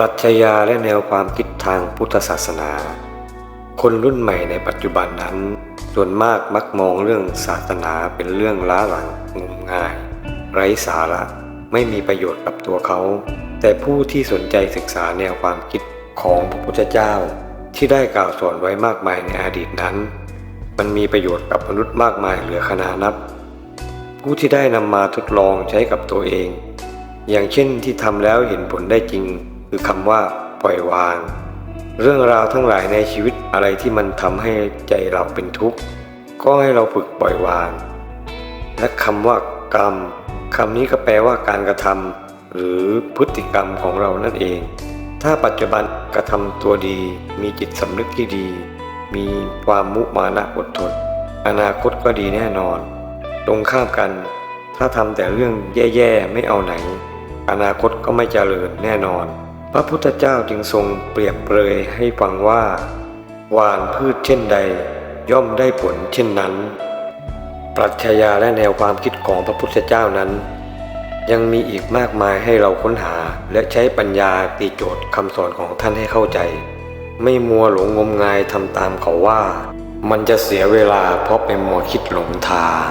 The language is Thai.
ปรัชญาและแนวความคิดทางพุทธศาสนา คนรุ่นใหม่ในปัจจุบันนั้น ส่วนมากมักมองเรื่องศาสนาเป็นเรื่องล้าหลังงมงาย ไร้สาระไม่มีประโยชน์กับตัวเขา แต่ผู้ที่สนใจศึกษาแนวความคิดของพระพุทธเจ้า ที่ได้กล่าวสอนไว้มากมายในอดีตนั้น มันมีประโยชน์กับมนุษย์มากมายเหลือขนานับ ผู้ที่ได้นำมาทดลองใช้กับตัวเอง อย่างเช่นที่ทำแล้วเห็นผลได้จริง คือคำว่าปล่อยวาง เรื่องราวทั้งหลายในชีวิตอะไรที่มันทำให้ใจเราเป็นทุกข์ ก็ให้เราฝึกปล่อยวาง และคำว่ากรรมคำนี้ก็แปลว่าการกระทำหรือพฤติกรรมของเรานั่นเอง ถ้าปัจจุบันกระทำตัวดี มีจิตสำนึกที่ดี มีความมุมานะอดทนอนาคตก็ดีแน่นอน ตรงข้ามกัน ถ้าทำแต่เรื่องแย่ๆ ไม่เอาไหน อนาคตก็ไม่เจริญแน่นอน ระพุทธเจ้าจึงทรงเปรียบเปรยให้ฟังว่าหวานพืชเช่นใด ย่อมได้ผลเช่นนั้น ปรัชญาและแนวความคิดของพระพุทธเจ้านั้น ยังมีอีกมากมายให้เราค้นหาและใช้ปัญญาตีโจทย์คำสอนของท่านให้เข้าใจ ไม่มัวหลงงมงายทำตามเขาว่า มันจะเสียเวลาเพราะไปมัวคิดหลงทาง